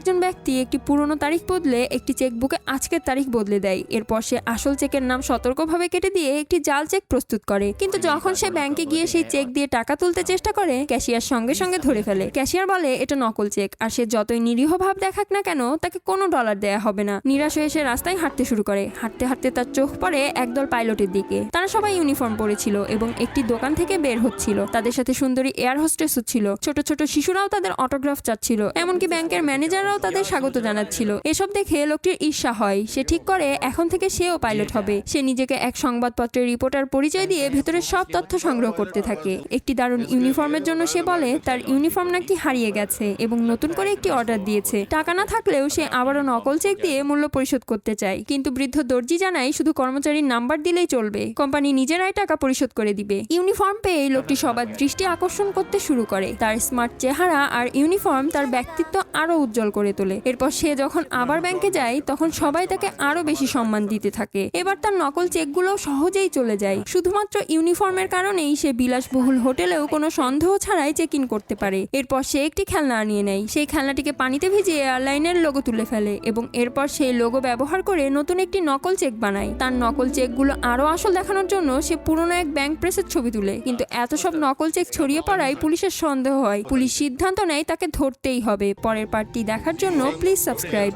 একজন ব্যক্তি একটি পুরনো তারিখ বদলে একটি চেকবুকে আজকের তারিখ বদলে দেয়। এরপর সে আসল চেকের নাম সতর্কভাবে কেটে দিয়ে একটি জাল চেক প্রস্তুত করে। কিন্তু যখন সে ব্যাংকে গিয়ে সেই চেক দিয়ে টাকা তুলতে চেষ্টা করে ক্যাশিয়ার সঙ্গে সঙ্গে ধরে ফেলে। ক্যাশিয়ার বলে এটা নকল চেক। আর সে যতই নিরীহ ভাব দেখাক না কেন তাকে কোনো ডলার দেয়া হবে না। নিরাশ হয়ে সে রাস্তায় হাঁটতে শুরু করে। হাঁটতে হাঁটতে তার চোখ পড়ে একদল পাইলটের দিকে। তারা সবাই ইউনিফর্ম পরেছিল এবং একটি দোকান থেকে বের হচ্ছিল। তাদের সাথে সুন্দরী এয়ার হোস্টেস ছিল। ছোট ছোট শিশুরাও তাদের অটোগ্রাফ চাচ্ছিল। এমনকি ব্যাংকের ম্যানেজাররাও তাদের স্বাগত জানাচ্ছিল। এসব দেখে লোকটির ঈর্ষা হয়। সে ঠিক করে, এখন থেকে সেও পাইলট হবে। সে নিজেকে এক সংবাদপত্রের রিপোর্টার পরিচয় দিয়ে ভেতরের সব তথ্য সংগ্রহ করতে থাকে। একটি দারুণ ইউনিফর্মের জন্য সে বলে, তার ইউনিফর্ম নাকি হারিয়ে গেছে এবং নতুন করে একটি অর্ডার দিয়েছে। টাকা না থাকলেও সে আবারও নকল চেক দিয়ে মূল্য পরিশোধ করতে চায়। কিন্তু বৃদ্ধ দর্জি জানায়, শুধু কর্মচারীর নাম্বার দিলেই চলবে। কোম্পানি নিজেরাই টাকা পরিশোধ করে দিবে। ইউনিফর্ম পেয়ে লোকটি সবার দৃষ্টি আকর্ষণ করতে শুরু করে। তার স্মার্ট চেহারা আর ইউনিফর্ম তার ব্যক্তিত্ব আরও উজ্জ্বল করে তোলে। এরপর সে যখন আবার ব্যাংকে যায়, তখন সবাই তাকে আরও বেশি সম্মান দিতে থাকে। এবার তার নকল চেকগুলো সহজেই চলে যায়। শুধুমাত্র ইউনিফর্মের কারণেই সে বিলাসবহুল হোটেলেও কোনো সন্দেহ ছাড়াই চেক ইন করতে পারে। এরপর সে একটি খেলনা আনিয়ে নেয়। সেই খেলনাটিকে পানিতে ভিজিয়ে এয়ারলাইনের লোগো তুলে ফেলে এবং এরপর সেই লোগো ব্যবহার করে নতুন একটি নকল চেক বানায়। তার নকল চেকগুলো আরও আসল দেখানোর জন্য সে পুরনো এক ব্যাংক প্রেসের ছবি তুলে। কিন্তু এত সব নকল চেক ছড়িয়ে পড়ায় পুলিশের সন্দেহ হয়। পুলিশ সিদ্ধান্ত নেয় তাকে ধরতেই হবে। পরের পার্টটি দেখার জন্য প্লিজ সাবস্ক্রাইব